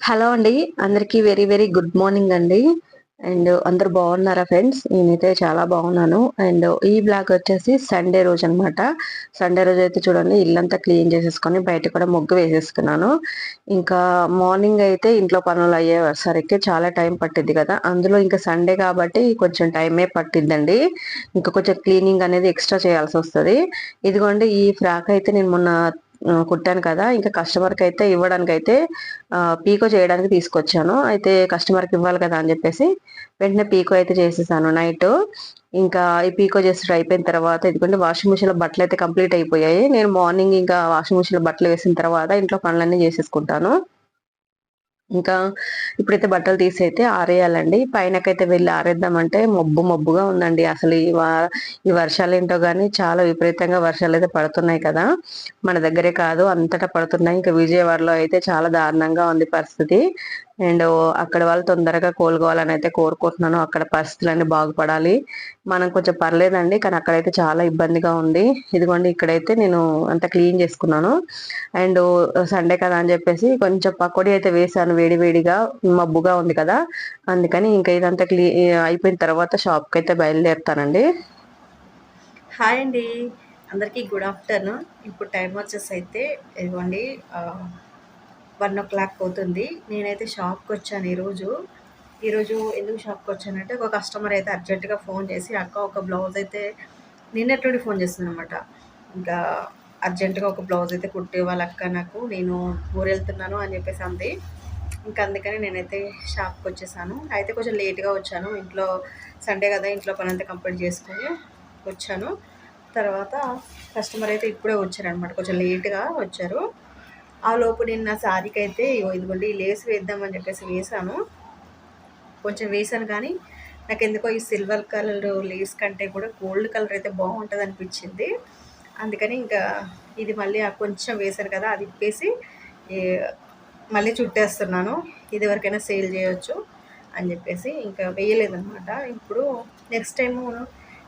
Hello అండి. అందరికీ very very good morning అండి. అండ్ అందరు బాగున్నారా ఫ్రెండ్స్? నేనైతే చాలా బాగున్నాను. అండ్ ఈ బ్లాగ్ వచ్చేసి సండే రోజు అనమాట సండే రోజు అయితే చూడండి ఇల్లంతా క్లీన్ చేసేసుకొని బయట కూడా ముగ్గు వేసేసుకున్నాను. ఇంకా మార్నింగ్ అయితే ఇంట్లో పనులు అయ్యే సరికి చాలా టైం పట్టింది కదా. అందులో ఇంకా సండే కాబట్టి కొంచెం టైమే పట్టిద్దండి. ఇంకా కొంచెం క్లీనింగ్ అనేది ఎక్స్ట్రా చేయాల్సి వస్తుంది. ఇదిగోండి ఈ ఫ్రాక్ అయితే నేను మొన్న కుట్టాను కదా. ఇంకా కస్టమర్కి అయితే ఇవ్వడానికి అయితే పీకో చేయడానికి తీసుకొచ్చాను. అయితే కస్టమర్కి ఇవ్వాలి కదా అని చెప్పేసి వెంటనే పీకో అయితే చేసేసాను నైట్. ఇంకా ఈ పీకో చేసి అయిపోయిన తర్వాత ఎందుకంటే వాషింగ్ మిషన్లో బట్టలు అయితే కంప్లీట్ అయిపోయాయి. నేను మార్నింగ్ ఇంకా వాషింగ్ మిషన్లో బట్టలు వేసిన తర్వాత ఇంట్లో పనులన్నీ చేసేసుకుంటాను. ఇంకా ఇప్పుడైతే బట్టలు తీసి అయితే ఆరేయాలండి. పైనకైతే వెళ్ళి ఆరేద్దామంటే మబ్బు మబ్బుగా ఉందండి. అసలు ఈ ఈ వర్షాలు ఏంటో కానీ చాలా విపరీతంగా వర్షాలు అయితే పడుతున్నాయి కదా. మన దగ్గరే కాదు అంతటా పడుతున్నాయి. ఇంకా విజయవాడలో అయితే చాలా దారుణంగా ఉంది పరిస్థితి. అండ్ అక్కడ వాళ్ళు తొందరగా కోలుకోవాలని అయితే కోరుకుంటున్నాను. అక్కడ పరిస్థితులన్నీ బాగుపడాలి. మనం కొంచెం పర్లేదండి కానీ అక్కడైతే చాలా ఇబ్బందిగా ఉంది. ఇదిగోండి ఇక్కడైతే నేను అంత క్లీన్ చేసుకున్నాను. అండ్ సండే కదా అని చెప్పేసి కొంచెం పకోడీ అయితే వేసాను వేడి వేడిగా. మబ్బుగా ఉంది కదా అందుకని ఇంకా ఇదంతా క్లీ అయిపోయిన తర్వాత షాప్కి అయితే బయలుదేరుతానండి. హాయ్ అండి. అందరికీ గుడ్ ఆఫ్టర్నూన్. ఇప్పుడు టైం వచ్చేసి అయితే ఇదిగోండి వన్ ఓ క్లాక్ అవుతుంది. నేనైతే షాప్కి వచ్చాను ఈరోజు. ఈరోజు ఎందుకు షాప్కి వచ్చానంటే ఒక కస్టమర్ అయితే అర్జెంటుగా ఫోన్ చేసి అక్క ఒక బ్లౌజ్ అయితే నిన్నటువంటి ఫోన్ చేస్తుంది అనమాట ఇంకా అర్జెంటుగా ఒక బ్లౌజ్ అయితే కుట్టే అక్క నాకు. నేను ఊరు వెళ్తున్నాను అని చెప్పేసి అంది. ఇంకా అందుకని నేనైతే షాప్కి వచ్చేసాను. అయితే కొంచెం లేట్గా వచ్చాను. ఇంట్లో సండే కదా ఇంట్లో పని అంతా కంప్లీట్ చేసుకొని వచ్చాను. తర్వాత కస్టమర్ అయితే ఇప్పుడే వచ్చారనమాట కొంచెం లేట్గా వచ్చారు. ఆ లోపు నేను నా శారీకి అయితే ఇదిగోండి లేస్ వేద్దామని చెప్పేసి వేసాను కొంచెం వేసాను కానీ నాకు ఎందుకో ఈ సిల్వర్ కలర్ లేస్ కంటే కూడా గోల్డ్ కలర్ అయితే బాగుంటుంది అనిపించింది. అందుకని ఇంకా ఇది మళ్ళీ కొంచెం వేశాను కదా అది ఇప్పేసి మళ్ళీ చుట్టేస్తున్నాను. ఇది ఎవరికైనా సేల్ చేయొచ్చు అని చెప్పేసి ఇంకా వేయలేదనమాట ఇప్పుడు నెక్స్ట్ టైము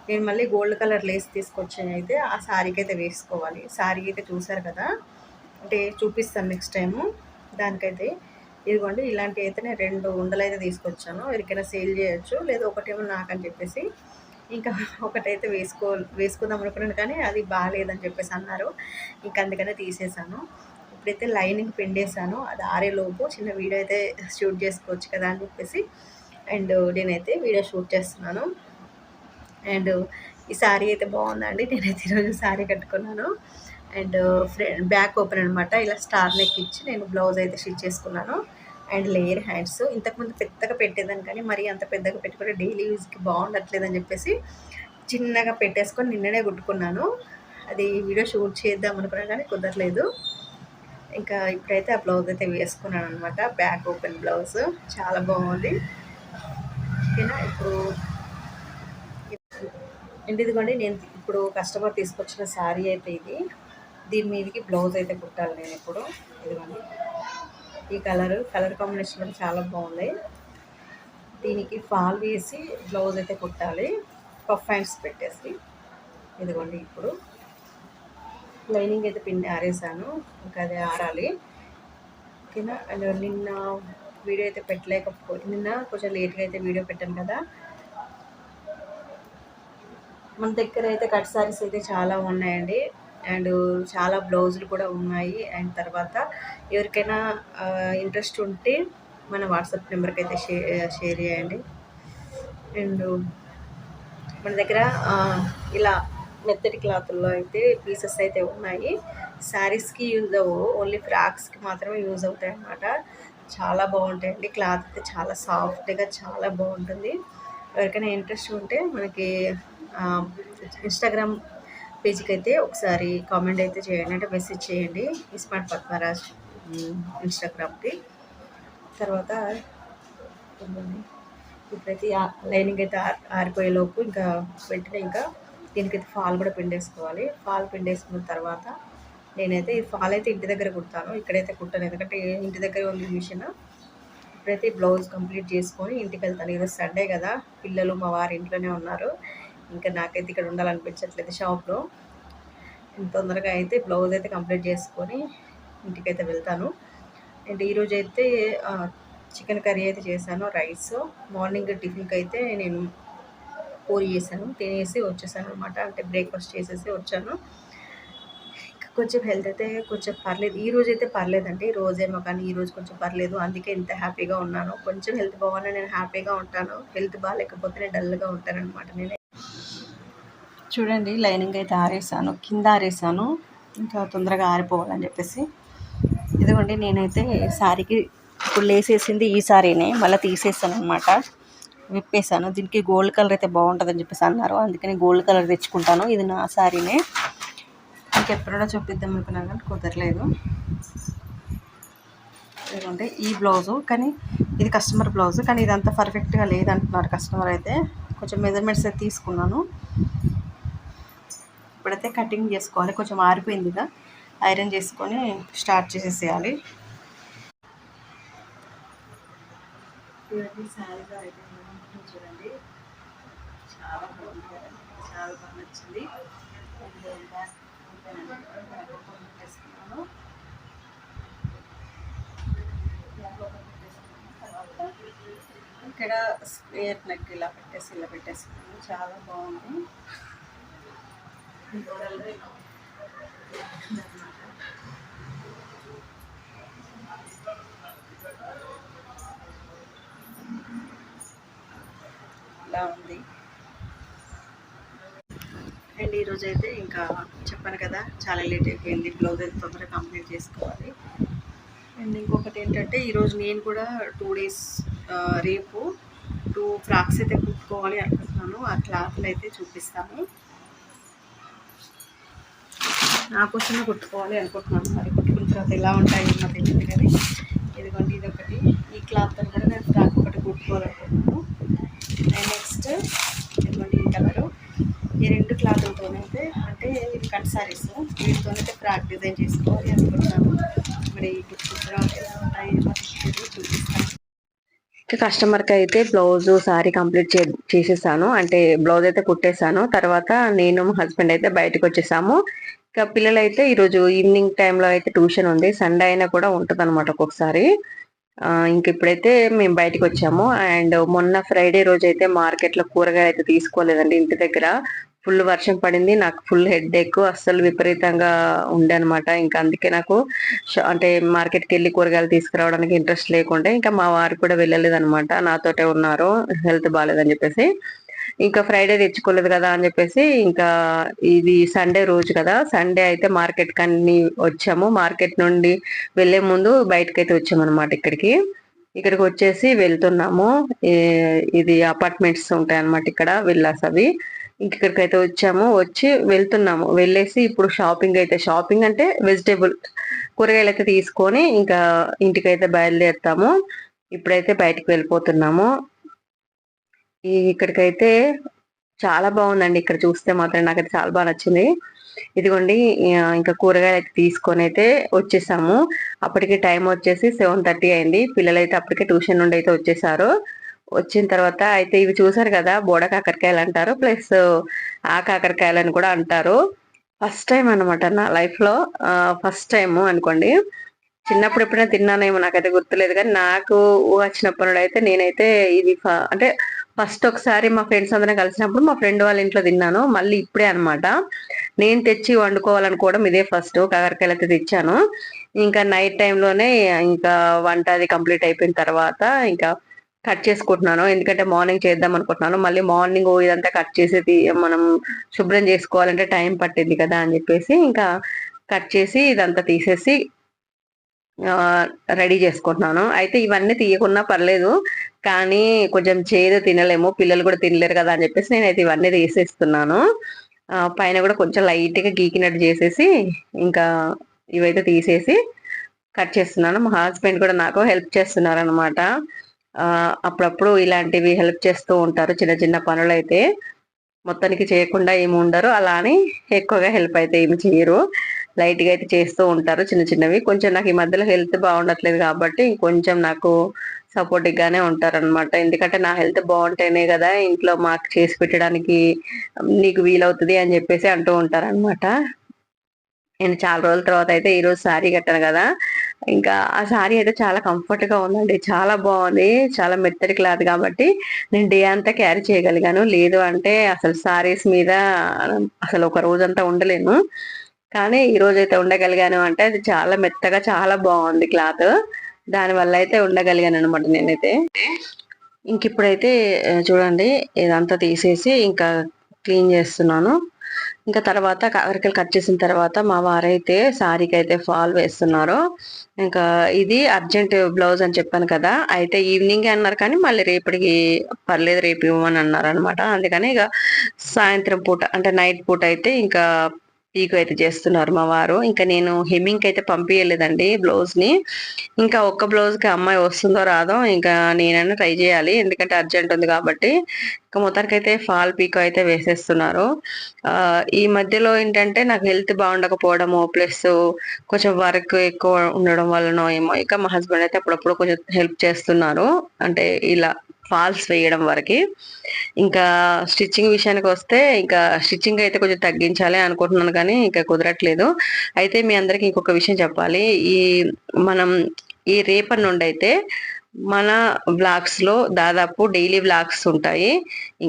నేను మళ్ళీ గోల్డ్ కలర్ లేస్ తీసుకొచ్చి అయితే ఆ శారీకి అయితే వేసుకోవాలి. శారీ అయితే చూసారు కదా అంటే చూపిస్తాను నెక్స్ట్ టైము దానికైతే ఇదిగోండి ఇలాంటి అయితే నేను రెండు ఉండలు అయితే తీసుకొచ్చాను. ఎవరికైనా సేల్ చేయొచ్చు లేదా ఒకటేమో నాకని చెప్పేసి. ఇంకా ఒకటైతే వేసుకో వేసుకుందాం అనుకున్నాను కానీ అది బాగాలేదని చెప్పేసి అన్నారు. ఇంకా అందుకనే తీసేసాను. ఇప్పుడైతే లైనింగ్ పిండేసాను అది ఆరేలోపు చిన్న వీడియో అయితే షూట్ చేసుకోవచ్చు కదా అని చెప్పేసి. అండ్ నేనైతే వీడియో షూట్ చేస్తున్నాను. అండ్ ఈ శారీ అయితే బాగుందండి. నేనైతే ఈరోజు శారీ కట్టుకున్నాను. అండ్ ఫ్రంట్ బ్యాక్ ఓపెన్ అనమాట ఇలా స్టార్ నెక్ ఇచ్చి నేను బ్లౌజ్ అయితే స్టిచ్ చేసుకున్నాను. And layer hands. ఇంతకుముందు పెద్దగా పెట్టేదాన్ని కానీ మరీ అంత పెద్దగా పెట్టుకుంటే డైలీ యూజ్కి బాగుండట్లేదని చెప్పేసి చిన్నగా పెట్టేసుకొని నిన్ననే కుట్టుకున్నాను. అది వీడియో షూట్ చేద్దాం అనుకున్నా కానీ కుదరలేదు. ఇంకా ఇప్పుడైతే ఆ బ్లౌజ్ అయితే వేసుకున్నాను అనమాట బ్యాక్ ఓపెన్ బ్లౌజ్. చాలా బాగుంది. ఓకేనా? ఇప్పుడు ఇదిగోండి నేను ఇప్పుడు కస్టమర్ తీసుకొచ్చిన శారీ అయితే ఇది. దీని మీదకి బ్లౌజ్ అయితే కుట్టాలి నేను ఇప్పుడు. ఇదిగోండి. ఈ కలరు కలర్ కాంబినేషన్ కూడా చాలా బాగుంది. దీనికి ఫాల్ వేసి బ్లౌజ్ అయితే కుట్టాలి. పఫ్ హ్యాండ్స్ పెట్టేసి. ఇదిగోండి ఇప్పుడు. లైనింగ్ అయితే పిండి ఆరేసాను. ఇంకా అది ఆరాలి. ఓకేనా? అండ్ నిన్న వీడియో అయితే పెట్టలేకపో నిన్న కొంచెం లేట్గా అయితే వీడియో పెట్టాను కదా. మన దగ్గర అయితే కట్ సారీస్ అయితే చాలా ఉన్నాయండి. అండ్ చాలా బ్లౌజులు కూడా ఉన్నాయి. అండ్ తర్వాత ఎవరికైనా ఇంట్రెస్ట్ ఉంటే మన వాట్సాప్ నెంబర్కి అయితే షేర్ షేర్ చేయండి. అండ్ మన దగ్గర ఇలా మెత్తటి క్లాత్లో అయితే పీసెస్ అయితే ఉన్నాయి. శారీస్కి యూజ్ అవ్వవు ఓన్లీ ఫ్రాక్స్కి మాత్రమే యూజ్ అవుతాయి అన్నమాట చాలా బాగుంటాయండి. క్లాత్ అయితే చాలా సాఫ్ట్గా చాలా బాగుంటుంది. ఎవరికైనా ఇంట్రెస్ట్ ఉంటే మనకి ఇన్స్టాగ్రామ్ పేజ్కి అయితే ఒకసారి కామెంట్ అయితే చేయండి అంటే మెసేజ్ చేయండి ఇస్మార్ట్ పద్మరాజ్ ఇన్స్టాగ్రామ్కి. తర్వాత ఇప్పుడైతే లైనింగ్ అయితే ఆరిపోయేలోపు ఇంకా వెంటనే ఇంకా దీనికైతే ఫాల్ కూడా పిండేసుకోవాలి. ఫాల్ పిండేసుకున్న తర్వాత నేనైతే ఈ ఫాల్ అయితే ఇంటి దగ్గర కుడతాను. ఇక్కడైతే కుట్టాను. ఎందుకంటే ఇంటి దగ్గర ఉంది మిషన్. ఇప్పుడైతే బ్లౌజ్ కంప్లీట్ చేసుకొని ఇంటికి వెళ్తాను. ఈరోజు సండే కదా పిల్లలు మా వారి ఇంట్లోనే ఉన్నారు. ఇంకా నాకైతే ఇక్కడ ఉండాలనిపించట్లేదు షాప్లో. తొందరగా అయితే బ్లౌజ్ అయితే కంప్లీట్ చేసుకొని ఇంటికైతే వెళ్తాను. అండ్ ఈరోజు అయితే చికెన్ కర్రీ అయితే చేశాను రైస్. మార్నింగ్ టిఫిన్కి అయితే నేను పూరి చేశాను తినేసి వచ్చేసాను అనమాట అంటే బ్రేక్ఫాస్ట్ చేసేసి వచ్చాను. ఇంకా కొంచెం హెల్త్ అయితే కొంచెం పర్లేదు. ఈ రోజు అయితే పర్లేదండి. రోజేమో కానీ ఈ రోజు కొంచెం పర్లేదు. అందుకే ఇంత హ్యాపీగా ఉన్నాను. కొంచెం హెల్త్ బాగున్నా నేను హ్యాపీగా ఉంటాను. హెల్త్ బాగాలేకపోతే నేను డల్గా ఉంటాననమాట నేను చూడండి లైనింగ్ అయితే ఆరేసాను కింద ఆరేసాను ఇంకా తొందరగా ఆరిపోవాలని చెప్పేసి. ఇదిగోండి నేనైతే శారీకి ఇప్పుడు లేసేసింది ఈ శారీనే మళ్ళీ తీసేసాను అనమాట విప్పేసాను. దీనికి గోల్డ్ కలర్ అయితే బాగుంటుందని చెప్పేసి అన్నారు. అందుకని గోల్డ్ కలర్ తెచ్చుకుంటాను. ఇది నా శారీనే ఇంకెప్పుడో చూపిద్దాం అనుకున్నాను కానీ కుదరలేదు. ఇదిగోండి ఈ బ్లౌజు. కానీ ఇది కస్టమర్ బ్లౌజ్. కానీ ఇదంతా పర్ఫెక్ట్గా లేదంటున్నారు కస్టమర్ అయితే. కొంచెం మెజర్మెంట్స్ అయితే తీసుకున్నాను. ఇప్పుడైతే కటింగ్ చేసుకోవాలి. కొంచెం ఆరిపోయింది కదా. ఐరన్ చేసుకొని స్టార్ట్ చేసేసేయాలి. చూడండి శారీగా అయితే చూడండి. చాలా బాగుంది చాలా బాగా నచ్చింది. ఇక్కడ స్క్వేర్ నెక్ ఇలా పెట్టేసి ఇలా పెట్టేసుకున్నాను. చాలా బాగుంది. ఇలా ఉంది. అండ్ ఈరోజు అయితే ఇంకా చెప్పాను కదా చాలా లేట్ అయిపోయింది బ్లౌజ్ అయితే తొందరగా కంప్లీట్ చేసుకోవాలి. అండ్ ఇంకొకటి ఏంటంటే ఈరోజు నేను కూడా టూ డేస్ రేపు టూ ఫ్రాక్స్ అయితే కుట్టుకోవాలి అనుకుంటున్నాను. ఆ క్లాత్లు అయితే చూపిస్తాను. నా కోసమే కుట్టుకోవాలి అనుకుంటున్నాను. మరి కుట్టుకున్న తర్వాత ఎలా ఉంటాయి నాకు తెలియదు కానీ ఇదిగోండి ఇది ఒకటి ఈ క్లాత్ కూడా నేను ఫ్రాక్ ఒకటి కుట్టుకోవాలనుకుంటున్నాను. అండ్ నెక్స్ట్ ఇదిగోండి ఈ కలరు. ఈ రెండు క్లాతులతోనైతే అంటే ఇవి కట్ సారీస్. వీటితోనైతే ఫ్రాక్ డిజైన్ చేసుకోవాలి అనుకుంటున్నాను. మరి కుట్టుకున్న తర్వాత ఎలా ఉంటాయి చూపిస్తాను. కస్టమర్కి అయితే బ్లౌజ్ సారీ కంప్లీట్ చే చేసేసాను. అంటే బ్లౌజ్ అయితే కుట్టేశాను తర్వాత నేను మా హస్బెండ్ అయితే బయటకు వచ్చేసాము. ఇంకా పిల్లలైతే ఈరోజు ఈవినింగ్ టైంలో అయితే ట్యూషన్ ఉంది. సండే అయినా కూడా ఉంటుంది అనమాట ఒక్కొక్కసారి ఇంక ఇప్పుడైతే మేము బయటకు వచ్చాము. అండ్ మొన్న ఫ్రైడే రోజు అయితే మార్కెట్లో కూరగాయలు అయితే తీసుకోలేదండి ఇంటి దగ్గర. ఫుల్ వర్షం పడింది. నాకు ఫుల్ హెడ్ ఎక్ అస్సలు విపరీతంగా ఉండే అనమాట ఇంకా అందుకే నాకు అంటే మార్కెట్కి వెళ్ళి కూరగాయలు తీసుకురావడానికి ఇంట్రెస్ట్ లేకుండా. ఇంకా మా వారు కూడా వెళ్ళలేదు అనమాట నాతోటే ఉన్నారు. హెల్త్ బాగాలేదని చెప్పేసి. ఇంకా ఫ్రైడే తెచ్చుకోలేదు కదా అని చెప్పేసి ఇంకా ఇది సండే రోజు కదా. సండే అయితే మార్కెట్ కన్నీ వచ్చాము. మార్కెట్ నుండి వెళ్ళే ముందు బయటకు అయితే వచ్చాము అనమాట ఇక్కడికి. ఇక్కడికి వచ్చేసి వెళ్తున్నాము. ఈ- ఇది అపార్ట్మెంట్స్ ఉంటాయి అనమాట ఇక్కడ విల్లాస్ అవి. ఇక్కడికైతే వచ్చాము. వచ్చి వెళ్తున్నాము. వెళ్ళేసి ఇప్పుడు షాపింగ్ అయితే షాపింగ్ అంటే వెజిటేబుల్ కూరగాయలు అయితే తీసుకొని ఇంకా ఇంటికైతే బయలుదేరుతాము. ఇప్పుడైతే బయటకు వెళ్ళిపోతున్నాము. ఈ ఇక్కడికైతే చాలా బాగుందండి. ఇక్కడ చూస్తే మాత్రం నాకైతే చాలా బాగా నచ్చింది. ఇదిగోండి ఇంకా కూరగాయలు అయితే తీసుకొని అయితే వచ్చేసాము. అప్పటికి టైం వచ్చేసి సెవెన్ థర్టీ అయింది. పిల్లలైతే అప్పటికే ట్యూషన్ నుండి అయితే వచ్చేసారు. వచ్చిన తర్వాత అయితే ఇవి చూసారు కదా బోడ కాకరకాయలు అంటారు ప్లస్ ఆ కాకరకాయలు అని కూడా అంటారు. ఫస్ట్ టైం అనమాట నా లైఫ్లో ఫస్ట్ టైం అనుకోండి. చిన్నప్పుడు ఎప్పుడైనా తిన్నానేమో నాకైతే గుర్తులేదు కానీ నాకు వచ్చినప్పటి అయితే నేనైతే ఇది ఫ- అంటే ఫస్ట్ ఒకసారి మా ఫ్రెండ్స్ అందరం కలిసినప్పుడు మా ఫ్రెండ్ వాళ్ళ ఇంట్లో తిన్నాను. మళ్ళీ ఇప్పుడే అనమాట నేను తెచ్చి వండుకోవాలనుకోవడం ఇదే ఫస్ట్. కాకరకాయలు అయితే తెచ్చాను. ఇంకా నైట్ టైంలోనే ఇంకా వంట అది కంప్లీట్ అయిపోయిన తర్వాత ఇంకా కట్ చేసుకుంటున్నాను. ఎందుకంటే మార్నింగ్ చేద్దాం అనుకుంటున్నాను. మళ్ళీ మార్నింగ్ ఇదంతా కట్ చేసేది మనం శుభ్రం చేసుకోవాలంటే టైం పట్టింది కదా అని చెప్పేసి ఇంకా కట్ చేసి ఇదంతా తీసేసి రెడీ చేసుకుంటున్నాను. అయితే ఇవన్నీ తీయకున్నా పర్లేదు కానీ కొంచెం చేదు తినలేము పిల్లలు కూడా తినలేరు కదా అని చెప్పేసి నేనైతే ఇవన్నీ తీసేస్తున్నాను. పైన కూడా కొంచెం లైట్గా గీకినట్టు చేసేసి ఇంకా ఇవైతే తీసేసి కట్ చేస్తున్నాను. మా హస్బెండ్ కూడా నాకు హెల్ప్ చేస్తున్నారు అనమాట అప్పుడప్పుడు ఇలాంటివి హెల్ప్ చేస్తూ ఉంటారు చిన్న చిన్న పనులు అయితే మొత్తానికి చేయకుండా ఏమి ఉండరు అలా అని ఎక్కువగా హెల్ప్ అయితే ఏమి చేయరు. లైట్గా అయితే చేస్తూ ఉంటారు చిన్న చిన్నవి. కొంచెం నాకు ఈ మధ్యలో హెల్త్ బాగుండట్లేదు కాబట్టి కొంచెం నాకు సపోర్టివ్ గానే ఉంటారు అనమాట ఎందుకంటే నా హెల్త్ బాగుంటేనే కదా ఇంట్లో మాకు చేసి పెట్టడానికి నీకు వీలవుతుంది అని చెప్పేసి అంటూ ఉంటారు అనమాట నేను చాలా రోజుల తర్వాత అయితే ఈ రోజు శారీ కట్టాను కదా. ఇంకా ఆ శారీ అయితే చాలా కంఫర్ట్గా ఉందండి. చాలా బాగుంది. చాలా మెత్తటి క్లాత్ కాబట్టి నేను డే అంతా క్యారీ చేయగలిగాను. లేదు అంటే అసలు శారీస్ మీద అసలు ఒక రోజంతా ఉండలేను. కానీ ఈ రోజు అయితే ఉండగలిగాను అంటే అది చాలా మెత్తగా చాలా బాగుంది క్లాత్. దాని వల్ల అయితే ఉండగలిగాను అనమాట నేనైతే. ఇంక ఇప్పుడైతే చూడండి ఇదంతా తీసేసి ఇంకా క్లీన్ చేస్తున్నాను. ఇంకా తర్వాత కాకరకాయలు కట్ చేసిన తర్వాత మా వారైతే శారీకి అయితే ఫాల్ వేస్తున్నారు. ఇంకా ఇది అర్జెంట్ బ్లౌజ్ అని చెప్పాను కదా అయితే ఈవినింగ్ అన్నారు కానీ మళ్ళీ రేపటికి పర్లేదు రేపు ఇవ్వమని అన్నారు అనమాట అందుకని ఇక సాయంత్రం పూట అంటే నైట్ పూట అయితే ఇంకా పీకు అయితే చేస్తున్నారు మా వారు. ఇంకా నేను హెమ్మింగ్ అయితే పంపించలేదండి బ్లౌజ్ని ఇంకా ఒక్క బ్లౌజ్కి అమ్మాయి వస్తుందో రాదో ఇంకా నేనైనా ట్రై చేయాలి. ఎందుకంటే అర్జెంట్ ఉంది కాబట్టి ఇంకా మొత్తానికి అయితే ఫాల్ పీకో అయితే వేసేస్తున్నారు. ఈ మధ్యలో ఏంటంటే నాకు హెల్త్ బాగుండకపోవడము ప్లస్ కొంచెం వర్క్ ఎక్కువ ఉండడం వలన ఏమో ఇక మా హస్బెండ్ అయితే అప్పుడప్పుడు కొంచెం హెల్ప్ చేస్తున్నారు. అంటే ఇలా ఫాల్స్ వేయడం వరకు. ఇంకా స్టిచ్చింగ్ విషయానికి వస్తే ఇంకా స్టిచ్చింగ్ అయితే కొంచెం తగ్గించాలి అనుకుంటున్నాను కానీ ఇంకా కుదరట్లేదు. అయితే మీ అందరికి ఇంకొక విషయం చెప్పాలి. ఈ మనం ఈ రేపటి నుండి అయితే మన బ్లాగ్స్లో దాదాపు డైలీ బ్లాగ్స్ ఉంటాయి.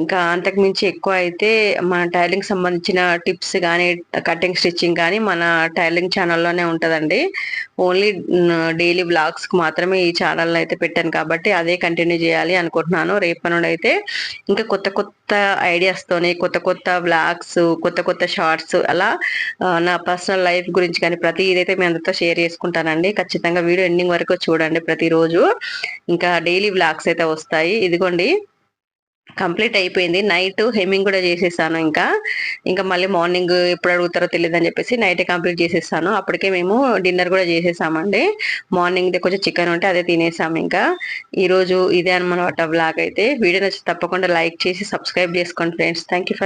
ఇంకా అంతకు మించి ఎక్కువ అయితే మన టైలింగ్ సంబంధించిన టిప్స్ కానీ కటింగ్ స్టిచ్చింగ్ కానీ మన టైలింగ్ ఛానల్లోనే ఉంటుందండి. ఓన్లీ డైలీ బ్లాగ్స్కి మాత్రమే ఈ ఛానల్ అయితే పెట్టాను కాబట్టి అదే కంటిన్యూ చేయాలి అనుకుంటున్నాను. రేపటి నుండి అయితే ఇంకా కొత్త కొత్త ఐడియాస్తోని కొత్త కొత్త బ్లాగ్స్ కొత్త కొత్త షార్ట్స్ అలా నా పర్సనల్ లైఫ్ గురించి కానీ ప్రతి ఇదైతే మీ అందరితో షేర్ చేసుకుంటానండి. ఖచ్చితంగా వీడియో ఎండింగ్ వరకు చూడండి ప్రతిరోజు. ఇంకా డైలీ బ్లాగ్స్ అయితే వస్తాయి. ఇదిగోండి కంప్లీట్ అయిపోయింది. నైట్ హెమ్మింగ్ కూడా చేసేసాను ఇంకా. ఇంకా మళ్ళీ మార్నింగ్ ఎప్పుడు అడుగుతారో తెలియదు అని చెప్పేసి నైట్ కంప్లీట్ చేసేసాను. అప్పటికే మేము డిన్నర్ కూడా చేసేసామండి. మార్నింగ్ కొంచెం చికెన్ ఉంటే అదే తినేసాము ఇంకా. ఈరోజు ఇదే అనమాట బ్లాగ్ అయితే. వీడియో నచ్చి తప్పకుండా లైక్ చేసి సబ్స్క్రైబ్ చేసుకోండి ఫ్రెండ్స్ థ్యాంక్ యూ ఫర్